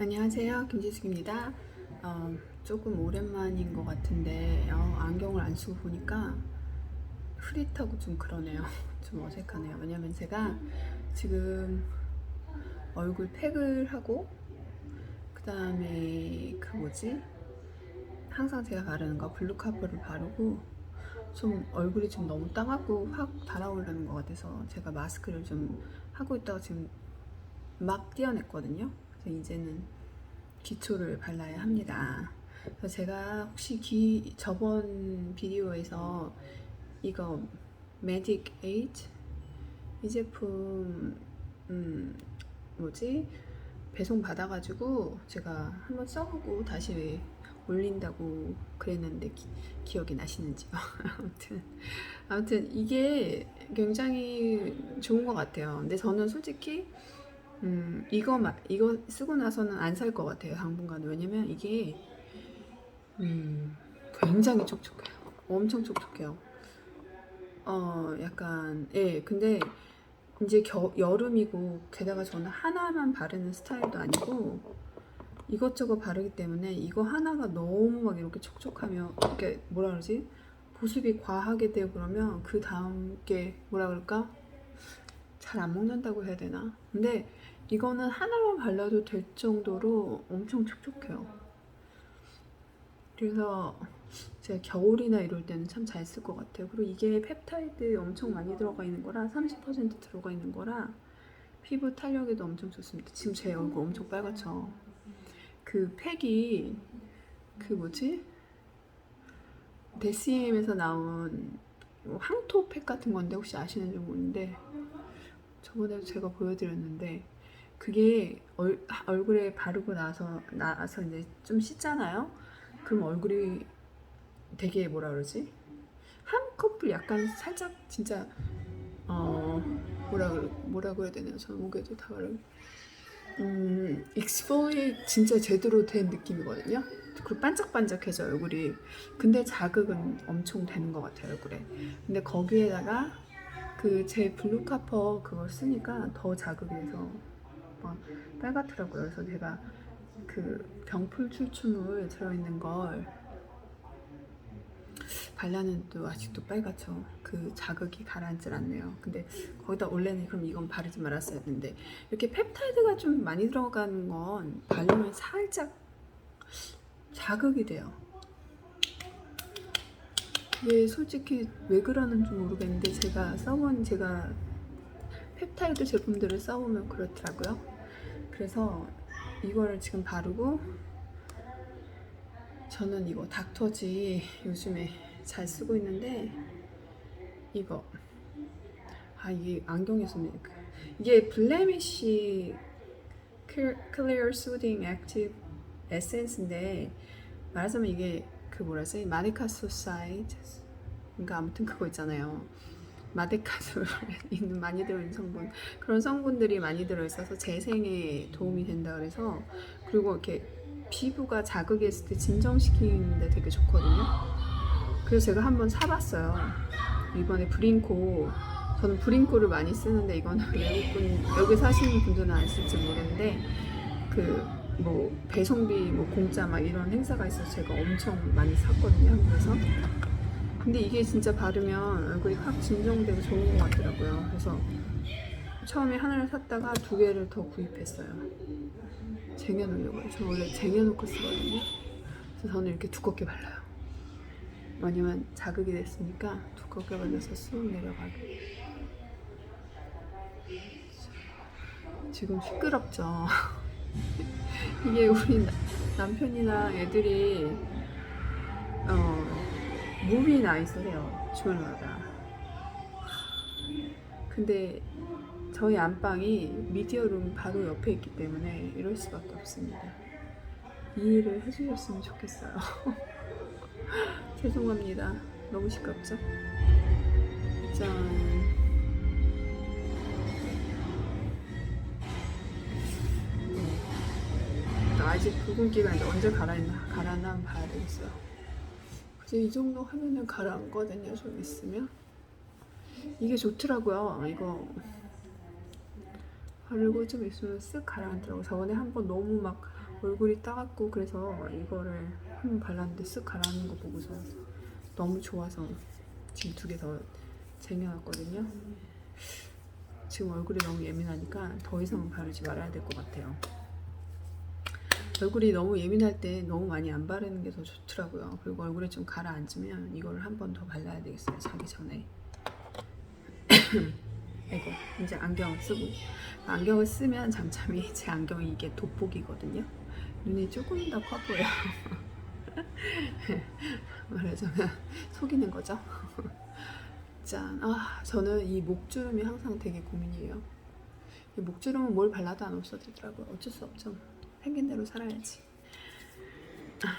안녕하세요. 김지숙입니다. 어, 조금 오랜만인 것 같은데 어, 안경을 안 쓰고 보니까 흐릿하고 좀 그러네요. 좀 어색하네요. 왜냐면 제가 지금 얼굴 팩을 하고 그 다음에 그 뭐지? 항상 제가 바르는 거 블루카퍼를 바르고 좀 얼굴이 좀 너무 따갑고 확 달아오르는 것 같아서 제가 마스크를 좀 하고 있다가 지금 막 떼어냈거든요. 그래서 이제는 기초를 발라야 합니다. 그래서 제가 혹시 기, 저번 비디오에서 이거 메딕 에이트 이 제품 음 뭐지 배송 받아가지고 제가 한번 써보고 다시 올린다고 그랬는데 기, 기억이 나시는지요? 아무튼 아무튼 이게 굉장히 좋은 것 같아요. 근데 저는 솔직히 음, 이거, 마- 이거 쓰고 나서는 안 살 것 같아요, 당분간. 왜냐면 이게, 음, 굉장히 촉촉해요. 엄청 촉촉해요. 어, 약간, 예, 근데 이제 겨, 여름이고, 게다가 저는 하나만 바르는 스타일도 아니고, 이것저것 바르기 때문에 이거 하나가 너무 막 이렇게 촉촉하면, 이렇게 뭐라 그러지? 보습이 과하게 되고 그러면 그 다음 게 뭐라 그럴까? 잘 안 먹는다고 해야 되나? 근데 이거는 하나만 발라도 될 정도로 엄청 촉촉해요. 그래서 제가 겨울이나 이럴 때는 참 잘 쓸 것 같아요. 그리고 이게 펩타이드 엄청 많이 들어가 있는 거라 30% 들어가 있는 거라 피부 탄력에도 엄청 좋습니다. 지금 제 얼굴 엄청 빨갛죠. 그 팩이 그 뭐지? 데시엠에서 나온 황토 팩 같은 건데 혹시 아시는지 모르는데 저번에 제가 보여드렸는데 그게 얼, 얼굴에 바르고 나서 나서 이제 좀 씻잖아요. 그럼 얼굴이 되게 뭐라 그러지? 한 커플 약간 살짝 진짜 어 뭐라 뭐라고 해야 되나? 저 목에도 다 바르. 음 익스포이 진짜 제대로 된 느낌이거든요. 그리고 반짝반짝해져 얼굴이. 근데 자극은 엄청 되는 것 같아요 얼굴에. 근데 거기에다가 그 제 블루카퍼 그걸 쓰니까 더 자극이 돼서 막 빨갛더라고요. 그래서 제가 그 병풀 출출물 들어있는 걸 발라는 또 아직도 빨갛죠. 그 자극이 가라앉질 않네요. 근데 거기다 원래는 그럼 이건 바르지 말았어야 했는데 이렇게 펩타이드가 좀 많이 들어가는 건 바르면 살짝 자극이 돼요. 이게 솔직히 왜 그러는지 모르겠는데 제가 써본 제가 펩타이드 제품들을 써보면 그렇더라고요. 그래서 이거를 지금 바르고 저는 이거 닥터지 요즘에 잘 쓰고 있는데 이거. 아 이게 안경에서 이게 블레미쉬 클리어 수딩 액티브 에센스인데 말하자면 이게 그 뭐라 지? 마데카 소사이드? 그러니까 아무튼 그거 있잖아요 마데카솔 있는 많이 들어있는 성분 그런 성분들이 많이 들어있어서 재생에 도움이 된다 그래서 그리고 이렇게 피부가 자극했을 때 진정시키는데 되게 좋거든요. 그래서 제가 한번 사봤어요. 이번에 브링코. 저는 브링코를 많이 쓰는데 이거는 외국분 여기 사시는 분들은 안 쓸지 모르는데 그 뭐 배송비 뭐 공짜 막 이런 행사가 있어서 제가 엄청 많이 샀거든요 한국에서 근데 이게 진짜 바르면 얼굴이 확 진정되고 좋은 것 같더라고요. 그래서 처음에 하나를 샀다가 두 개를 더 구입했어요. 쟁여놓으려고요. 저 원래 쟁여놓고 쓰거든요. 그래서 저는 이렇게 두껍게 발라요. 왜냐면 자극이 됐으니까 두껍게 발라서 쑥 내려가게. 지금 시끄럽죠? 이게 우리 나- 남편이나 애들이 어 무비 나이스 해요 주말마다 근데 저희 안방이 미디어룸 바로 옆에 있기 때문에 이럴 수밖에 없습니다. 이해를 해주셨으면 좋겠어요. 죄송합니다. 너무 시끄럽죠? 짠. 아직 붉은 기가 이제 언제 가라앉나 가라앉나 봐야 되겠어요. 그래서 이 정도 하면은 가라앉거든요. 좀 있으면 이게 좋더라고요. 이거 바르고 좀 있으면 쓱 가라앉더라고. 저번에 한 번 너무 막 얼굴이 따갑고 그래서 이거를 한 번 발랐는데 쓱 가라앉는 거 보고서 너무 좋아서 지금 두 개 더 쟁여놨거든요. 지금 얼굴이 너무 예민하니까 더 이상 바르지 말아야 될 것 같아요. 얼굴이 너무 예민할 때 너무 많이 안 바르는 게 더 좋더라고요. 그리고 얼굴에 좀 가라앉으면 이걸 한 번 더 발라야 되겠어요. 자기 전에. 아이고 이제 안경을 쓰고 안경을 쓰면 잠잠히 제 안경이 이게 돋보기거든요. 눈이 조금 더 커 보여. 말하자면 속이는 거죠. 짠. 아 저는 이 목주름이 항상 되게 고민이에요. 이 목주름은 뭘 발라도 안 없어지더라고요. 어쩔 수 없죠. 생긴 대로 살아야지. 아.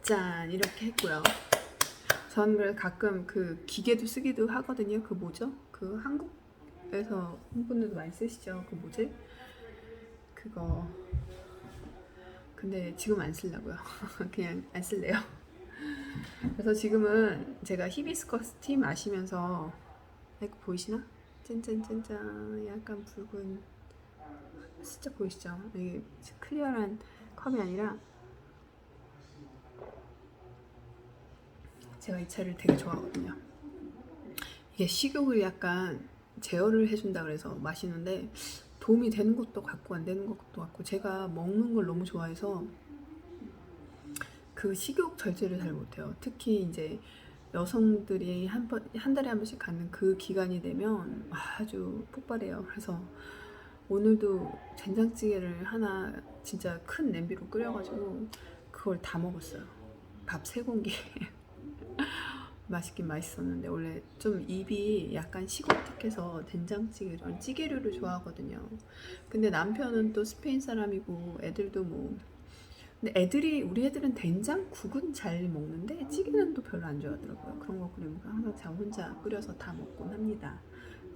짠 이렇게 했고요. 저는 가끔 그 기계도 쓰기도 하거든요. 그 뭐죠? 그 한국에서 분들도 많이 쓰시죠. 그 뭐지? 그거. 근데 지금 안 쓰려고요. 그냥 안 쓸래요. 그래서 지금은 제가 히비스커스 티 마시면서 보이시나? 짠짠짠짠 약간 붉은 진짜 보이시죠? 이게 클리어한 컵이 아니라 제가 이 차를 되게 좋아하거든요. 이게 식욕을 약간 제어를 해준다 그래서 마시는데 도움이 되는 것도 같고 안 되는 것도 같고 제가 먹는 걸 너무 좋아해서 그 식욕 절제를 잘 못해요. 특히 이제 여성들이 한, 번, 한 달에 한 번씩 갖는 그 기간이 되면 아주 폭발해요. 그래서 오늘도 된장찌개를 하나 진짜 큰 냄비로 끓여가지고 그걸 다 먹었어요. 밥 세 공기. 맛있긴 맛있었는데 원래 좀 입이 약간 시골틱해서 된장찌개 이런 찌개류를 좋아하거든요. 근데 남편은 또 스페인 사람이고 애들도 뭐 근데 애들이 우리 애들은 된장국은 잘 먹는데 찌개는 또 별로 안 좋아하더라고요. 그런 거 끓이면 항상 저 혼자 끓여서 다 먹곤 합니다.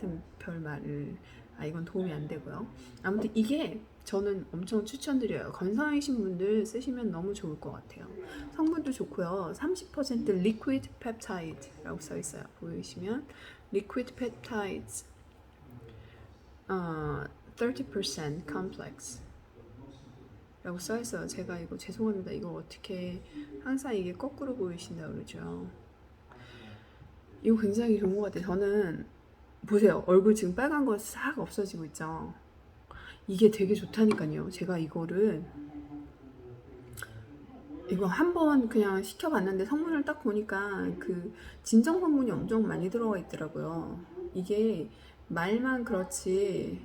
하여튼 별 말을 아 이건 도움이 안 되고요. 아무튼 이게 저는 엄청 추천드려요. 건성이신 분들 쓰시면 너무 좋을 것 같아요. 성분도 좋고요. 30% liquid peptide라고 써 있어요. 보이시면 liquid peptides, 어, 30% complex. 라고 써 있어요. 제가 이거 죄송합니다. 이거 어떻게 항상 이게 거꾸로 보이신다 그러죠. 이거 굉장히 좋은 것 같아요. 저는 보세요. 얼굴 지금 빨간 거 싹 없어지고 있죠. 이게 되게 좋다니까요. 제가 이거를 이거 한번 그냥 시켜봤는데 성분을 딱 보니까 그 진정 성분이 엄청 많이 들어가 있더라고요. 이게 말만 그렇지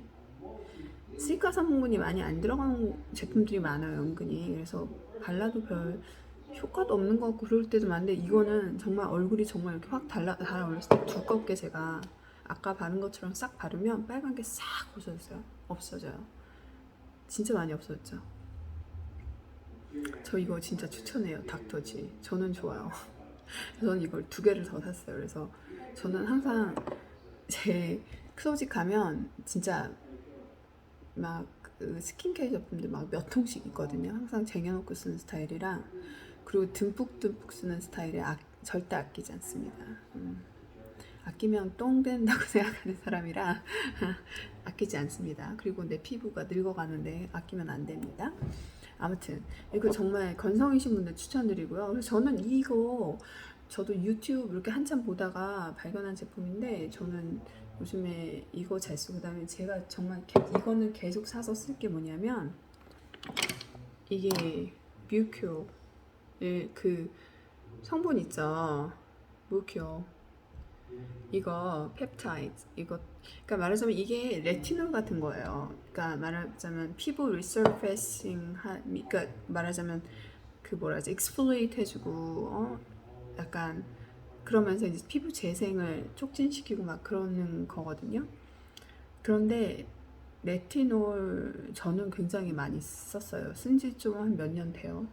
시가 성분이 많이 안 들어간 제품들이 많아요, 은근히. 그래서 발라도 별 효과도 없는 것 같고 그럴 때도 많은데 이거는 정말 얼굴이 정말 이렇게 확 달라 달아올렸을 때 두껍게 제가 아까 바른 것처럼 싹 바르면 빨간 게 싹 없어졌어요. 없어져요. 진짜 많이 없어졌죠. 저 이거 진짜 추천해요. 닥터지. 저는 좋아요. 저는 이걸 두 개를 더 샀어요. 그래서 저는 항상 제 클로직 가면 진짜 막 그 스킨케어 제품들 막 몇 통씩 있거든요. 항상 쟁여놓고 쓰는 스타일이라 그리고 듬뿍듬뿍 쓰는 스타일에 아, 절대 아끼지 않습니다. 음. 아끼면 똥 된다고 생각하는 사람이라 아끼지 않습니다. 그리고 내 피부가 늙어가는데 아끼면 안 됩니다. 아무튼 이거 정말 건성이신 분들 추천드리고요. 그래서 저는 이거 저도 유튜브 이렇게 한참 보다가 발견한 제품인데 저는 요즘에 이거 잘 쓰고 그다음에 제가 정말 게, 이거는 계속 사서 쓸 게 뭐냐면 이게 뮤큐 그 성분 있죠 뮤큐 이거 펩타이드 이거 그러니까 말하자면 이게 레티놀 같은 거예요. 그러니까 말하자면 피부 리서페싱 하 그러니까 말하자면 그 뭐라 하지 익스플레이트 해주고 어 약간 그러면서 이제 피부 재생을 촉진시키고 막 그러는 거거든요. 그런데 레티놀 저는 굉장히 많이 썼어요. 쓴 지 좀 한 몇 년 돼요.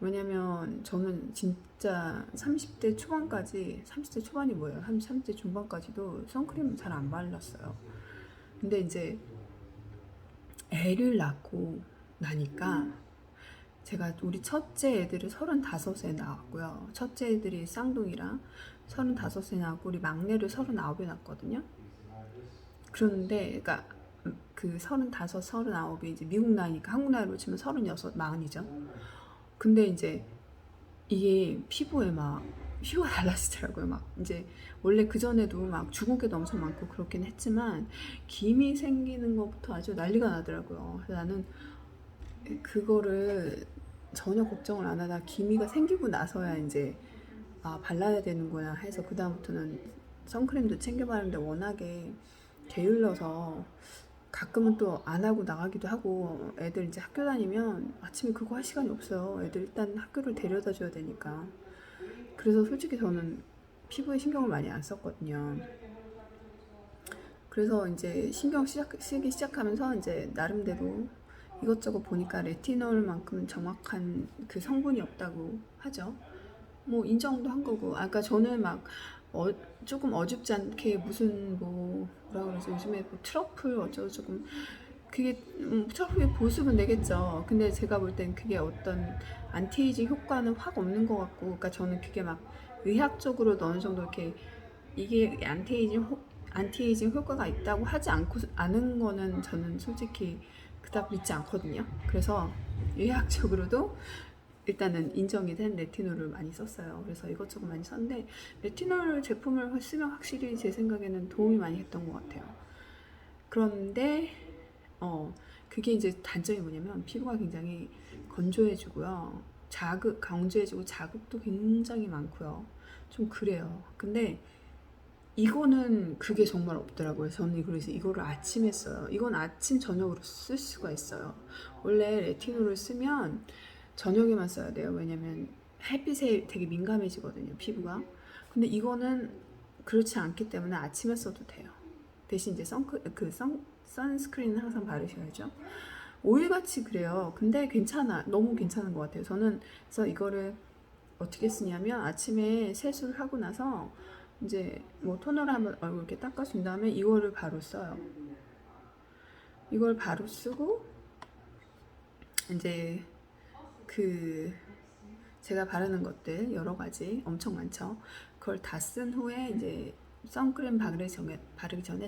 왜냐면 저는 진짜 30대 초반까지 30대 초반이 뭐예요? 한 30대 중반까지도 선크림 잘 안 발랐어요. 근데 이제 애를 낳고 나니까 제가 우리 첫째 애들을 35에 낳았고요. 첫째 애들이 쌍둥이랑 35에 낳았고 우리 막내를 39에 낳았거든요. 그런데 그러니까 그 서른다섯, 서른아홉이 이제 미국 나이니까 한국 나이로 치면 서른여섯, 마흔이죠. 근데 이제 이게 피부에 막 피부가 달라지더라고요. 막 이제 원래 그 전에도 막 주근깨도 엄청 많고 그렇긴 했지만 김이 생기는 것부터 아주 난리가 나더라고요. 그래서 나는 그거를 전혀 걱정을 안 하다 기미가 생기고 나서야 이제 아 발라야 되는구나 해서 그 다음부터는 선크림도 챙겨 바르는데 워낙에 게을러서 가끔은 또 안 하고 나가기도 하고 애들 이제 학교 다니면 아침에 그거 할 시간이 없어요. 애들 일단 학교를 데려다 줘야 되니까. 그래서 솔직히 저는 피부에 신경을 많이 안 썼거든요. 그래서 이제 신경 시작, 쓰기 시작하면서 이제 나름대로 이것저것 보니까 레티놀만큼 정확한 그 성분이 없다고 하죠. 뭐 인정도 한 거고. 아까 저는 막 어, 조금 어줍지 않게 무슨 뭐 뭐라 그러지 요즘에 뭐 트러플 어쩌고 조금 그게 음, 트러플의 보습은 되겠죠. 근데 제가 볼 땐 그게 어떤 안티에이징 효과는 확 없는 것 같고, 그러니까 저는 그게 막 의학적으로도 어느 정도 이렇게 이게 안티에이징 효, 안티에이징 효과가 있다고 하지 않고 않은 거는 저는 솔직히 그닥 믿지 않거든요. 그래서 의학적으로도 일단은 인정이 된 레티놀을 많이 썼어요. 그래서 이것저것 많이 썼는데 레티놀 제품을 쓰면 확실히 제 생각에는 도움이 많이 했던 것 같아요. 그런데 어 그게 이제 단점이 뭐냐면 피부가 굉장히 건조해지고요. 자극 강조해지고 자극도 굉장히 많고요. 좀 그래요. 근데 이거는 그게 정말 없더라고요. 저는 그래서 이거를 아침에 써요. 이건 아침 저녁으로 쓸 수가 있어요. 원래 레티놀을 쓰면 저녁에만 써야 돼요. 왜냐면 햇빛에 되게 민감해지거든요. 피부가. 근데 이거는 그렇지 않기 때문에 아침에 써도 돼요. 대신 이제 선크 그 선, 선스크린은 항상 바르셔야죠. 오일같이 그래요. 근데 괜찮아. 너무 괜찮은 것 같아요. 저는 그래서 이거를 어떻게 쓰냐면 아침에 세수를 하고 나서 이제 뭐 토너를 한번 얼굴 이렇게 닦아준 다음에 이거를 바로 써요. 이걸 바로 쓰고 이제 그 제가 바르는 것들 여러 가지 엄청 많죠. 그걸 다 쓴 후에 이제 선크림 바르기 전에 바르기 전에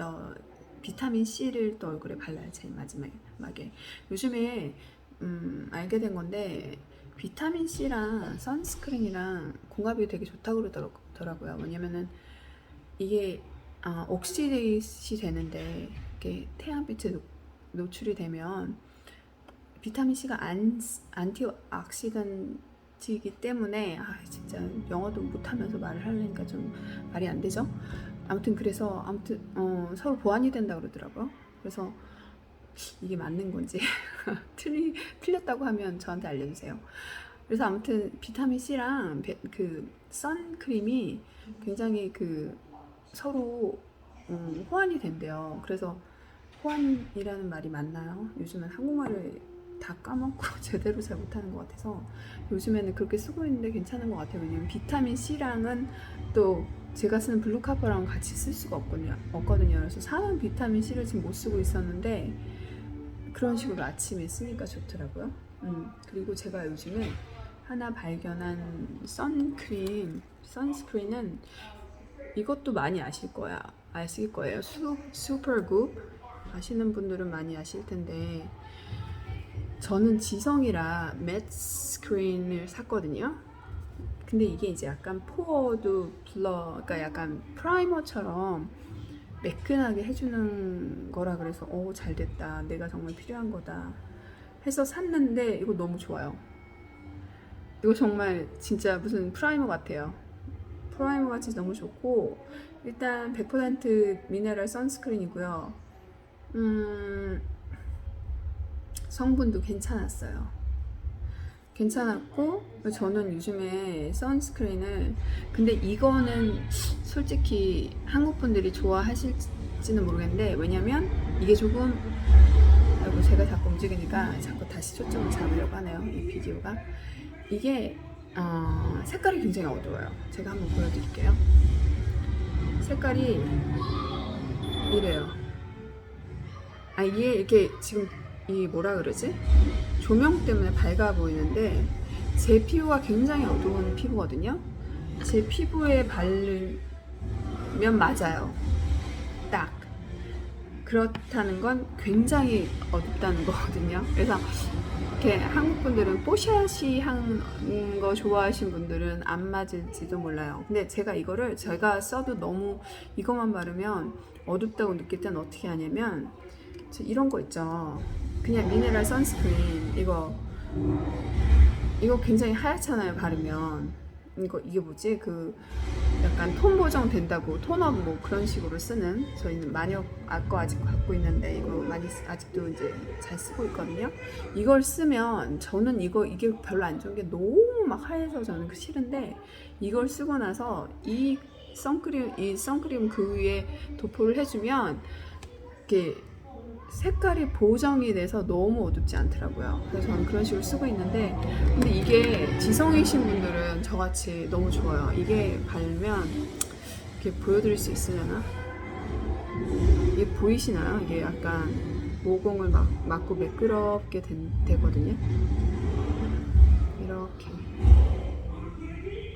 어, 비타민 C를 또 얼굴에 발라요. 제일 마지막에. 요즘에 음, 알게 된 건데 비타민 C랑 선스크린이랑 궁합이 되게 좋다고 그러더라고요. 왜냐면은 이게 아, 옥시데이시 되는데 이게 태양빛에 노, 노출이 되면 비타민 C가 안, 안티옥시던트이기 때문에 아 진짜 영어도 못하면서 말을 하려니까 좀 말이 안 되죠. 아무튼 그래서 아무튼 어, 서로 보완이 된다 그러더라고요. 그래서 이게 맞는 건지 틀리 틀렸다고 하면 저한테 알려주세요. 그래서 아무튼 비타민 C랑 베, 그 선크림이 굉장히 그 서로 음, 호환이 된대요. 그래서 호환이라는 말이 맞나요? 요즘은 한국말을 다 까먹고 제대로 잘 못하는 것 같아서 요즘에는 그렇게 쓰고 있는데 괜찮은 것 같아요. 왜냐면 비타민 C랑은 또 제가 쓰는 블루카퍼랑 같이 쓸 수가 없거든요. 없거든요. 그래서 사는 비타민 C를 지금 못 쓰고 있었는데 그런 식으로 아침에 쓰니까 좋더라고요. 음, 그리고 제가 요즘에 하나 발견한 선크림, 선스크린은 이것도 많이 아실 거야. 아실 거예요. 수, 슈퍼굿 아시는 분들은 많이 아실 텐데 저는 지성이라 맷 스크린을 샀거든요. 근데 이게 이제 약간 포어도 블러, 그러니까 약간 프라이머처럼 매끈하게 해주는 거라 그래서 오 잘 됐다. 내가 정말 필요한 거다. 해서 샀는데 이거 너무 좋아요. 이거 정말 진짜 무슨 프라이머 같아요. 프라이머 같이 너무 좋고 일단 100% 미네랄 선스크린이고요. 음, 성분도 괜찮았어요. 괜찮았고 저는 요즘에 선스크린을 근데 이거는 솔직히 한국 분들이 좋아하실지는 모르겠는데 왜냐면 이게 조금 아이고 제가 자꾸 움직이니까 자꾸 다시 초점을 잡으려고 하네요 이 비디오가. 이게 어, 색깔이 굉장히 어두워요. 제가 한번 보여드릴게요. 색깔이 이래요. 아 이게 이렇게 지금 이 뭐라 그러지 조명 때문에 밝아 보이는데 제 피부가 굉장히 어두운 피부거든요. 제 피부에 바르면 맞아요. 딱. 그렇다는 건 굉장히 어둡다는 거거든요. 그래서 이렇게 한국 분들은 뽀샤시 한거 좋아하시는 분들은 안 맞을지도 몰라요. 근데 제가 이거를 제가 써도 너무 이것만 바르면 어둡다고 느낄 때는 어떻게 하냐면 저 이런 거 있죠. 그냥 미네랄 선스크린 이거 이거 굉장히 하얗잖아요 바르면 이거 이게 뭐지 그 약간 톤 보정 된다고 톤업 뭐 그런 식으로 쓰는 저희는 마녀 아거 아직 갖고 있는데 이거 많이 쓰- 아직도 이제 잘 쓰고 있거든요. 이걸 쓰면 저는 이거 이게 별로 안 좋은 게 너무 막 하얘서 저는 그 싫은데 이걸 쓰고 나서 이 선크림 이 선크림 그 위에 도포를 해주면 이렇게 색깔이 보정이 돼서 너무 어둡지 않더라고요. 그래서 저는 그런 식으로 쓰고 있는데 근데 이게 지성이신 분들은 저같이 너무 좋아요. 이게 바르면 이렇게 보여드릴 수 있으려나? 이게 보이시나요? 이게 약간 모공을 막, 막고 매끄럽게 된- 되거든요. 이렇게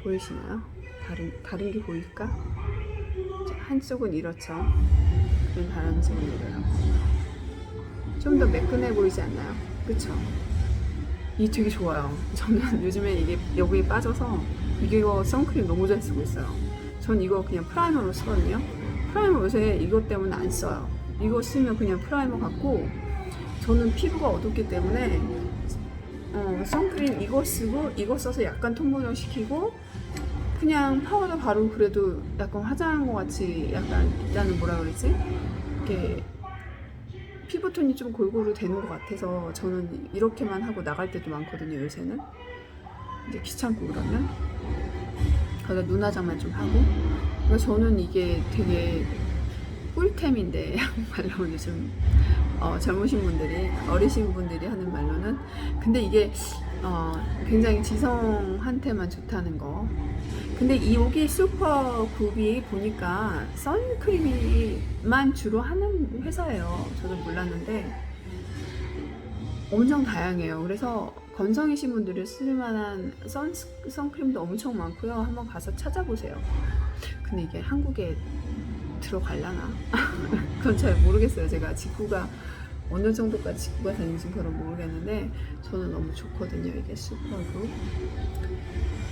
보이시나요? 다른 다른 게 보일까? 자, 한쪽은 이렇죠. 다른 쪽은 이래요. 좀 더 매끈해 보이지 않나요? 그쵸? 이 되게 좋아요. 저는 요즘에 이게 여기에 빠져서 이거 선크림 너무 잘 쓰고 있어요. 전 이거 그냥 프라이머로 쓰거든요. 프라이머 요새 이것 때문에 안 써요. 이거 쓰면 그냥 프라이머 같고 저는 피부가 어둡기 때문에 어, 선크림 이거 쓰고 이거 써서 약간 톤 보정 시키고 그냥 파우더 바르고 그래도 약간 화장한 것 같이 약간 일단은 뭐라 그러지? 이렇게 피부톤이 좀 골고루 되는 것 같아서 저는 이렇게만 하고 나갈 때도 많거든요 요새는. 이제 귀찮고 그러면. 거기다 눈 화장만 좀 하고. 그래서 저는 이게 되게 꿀템인데 말로는 요즘 어, 젊으신 분들이 어리신 분들이 하는 말로는. 근데 이게 어, 굉장히 지성한테만 좋다는 거 근데 이 여기 슈퍼 굽이 보니까 선크림만 주로 하는 회사예요. 저도 몰랐는데 엄청 다양해요. 그래서 건성이신 분들이 쓸만한 선, 선크림도 엄청 많고요. 한번 가서 찾아보세요. 근데 이게 한국에 들어갈라나? 그건 잘 모르겠어요. 제가 직구가 어느 정도까지 직구가 되는지 그건 모르겠는데 저는 너무 좋거든요. 이게 슈퍼굽.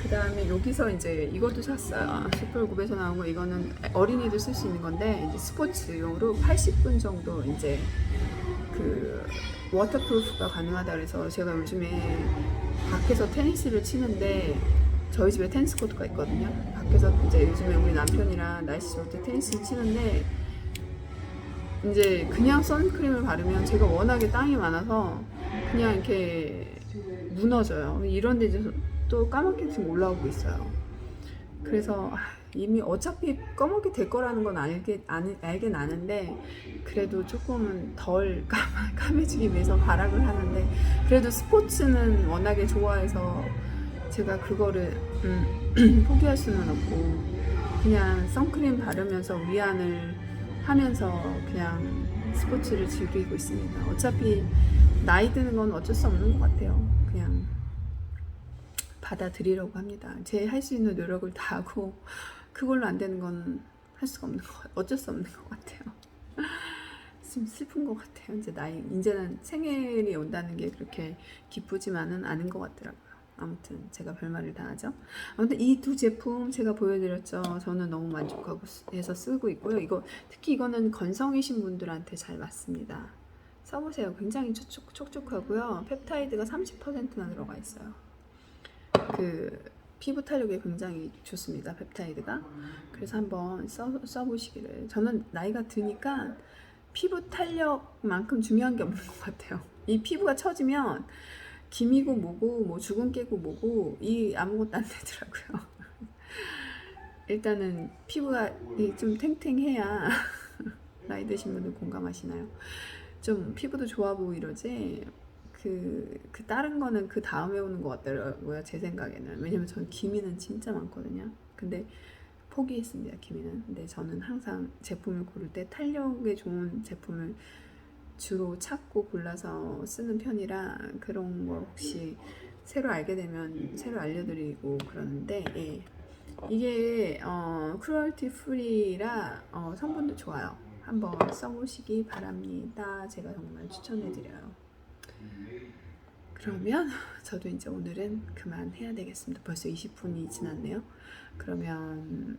그 다음에 여기서 이제 이것도 샀어요. 슈퍼굽에서 나온 거 이거는 어린이도 쓸 수 있는 건데 이제 스포츠용으로 80분 정도 이제 그 워터프루프가 가능하다 그래서 제가 요즘에 밖에서 테니스를 치는데 저희 집에 테니스 코트가 있거든요. 밖에서 이제 요즘에 우리 남편이랑 날씨 좋을 때 테니스를 치는데 이제 그냥 선크림을 바르면 제가 워낙에 땅이 많아서 그냥 이렇게 무너져요. 이런 데 이제 또 까맣게 지금 올라오고 있어요. 그래서 아, 이미 어차피 검게 될 거라는 건 알게, 알, 알긴 아는데 그래도 조금은 덜 까매, 까매지기 위해서 발악을 하는데 그래도 스포츠는 워낙에 좋아해서 제가 그거를 음, 포기할 수는 없고 그냥 선크림 바르면서 위안을 하면서 그냥 스포츠를 즐기고 있습니다. 어차피 나이 드는 건 어쩔 수 없는 것 같아요. 그냥 받아들이려고 합니다. 제 할 수 있는 노력을 다 하고 그걸로 안 되는 건 할 수가 없는 것. 어쩔 수 없는 것 같아요. 좀 슬픈 것 같아요. 이제 나이 이제는 생일이 온다는 게 그렇게 기쁘지만은 않은 것 같더라고요. 아무튼 제가 별말을 다 하죠. 아무튼 이 두 제품 제가 보여드렸죠. 저는 너무 만족하고 쓰- 해서 쓰고 있고요. 이거 특히 이거는 건성이신 분들한테 잘 맞습니다. 써보세요. 굉장히 촉촉, 촉촉하고요. 펩타이드가 30%나 들어가 있어요. 그 피부 탄력에 굉장히 좋습니다. 펩타이드가. 그래서 한번 써, 써보시기를. 저는 나이가 드니까 피부 탄력만큼 중요한 게 없는 것 같아요. 이 피부가 처지면 김이고 뭐고 뭐 주근깨고 뭐고 이 아무것도 안 되더라고요. 일단은 피부가 이좀 탱탱해야 나이 드신 분들 공감하시나요? 좀 피부도 좋아 보고 이러지 그, 그 다른 거는 그 다음에 오는 것 같더라고요 제 생각에는 왜냐면 전 기미는 진짜 많거든요 근데 포기했습니다 기미는 근데 저는 항상 제품을 고를 때 탄력에 좋은 제품을 주로 찾고 골라서 쓰는 편이라 그런 거 혹시 새로 알게 되면 새로 알려드리고 그러는데 예. 이게 어, 크루얼티 프리라 어, 성분도 좋아요 한번 써보시기 바랍니다. 제가 정말 추천해드려요. 그러면 저도 이제 오늘은 그만해야 되겠습니다. 벌써 20분이 지났네요. 그러면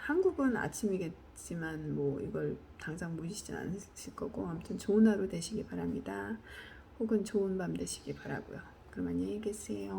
한국은 아침이겠지만 뭐 이걸 당장 보시진 않으실 거고 아무튼 좋은 하루 되시기 바랍니다. 혹은 좋은 밤 되시기 바라고요. 그럼 안녕히 계세요.